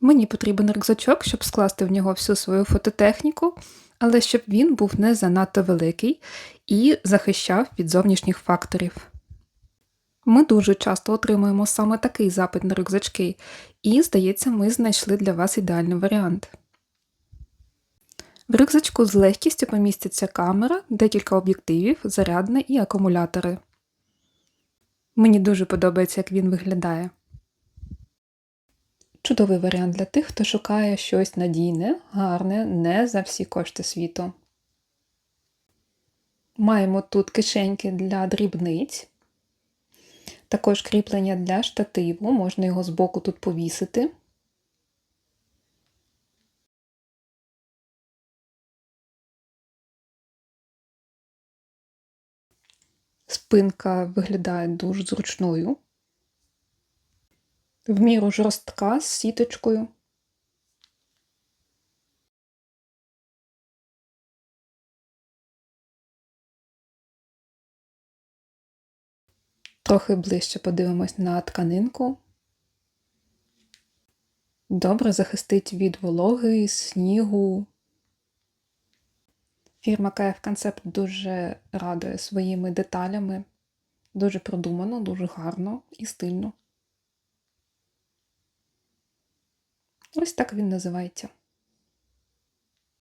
Мені потрібен рюкзачок, щоб скласти в нього всю свою фототехніку, але щоб він був не занадто великий і захищав від зовнішніх факторів. Ми дуже часто отримуємо саме такий запит на рюкзачки, і, здається, ми знайшли для вас ідеальний варіант. В рюкзачку з легкістю поміститься камера, декілька об'єктивів, зарядне і акумулятори. Мені дуже подобається, як він виглядає. Чудовий варіант для тих, хто шукає щось надійне, гарне, не за всі кошти світу. Маємо тут кишеньки для дрібниць, також кріплення для штативу, можна його збоку тут повісити. Спинка виглядає дуже зручною, в міру жорстка з сіточкою. Трохи ближче подивимось на тканинку. Добре захистить від вологи, снігу. Фірма KF Concept дуже радує своїми деталями. Дуже продумано, дуже гарно і стильно. Ось так він називається.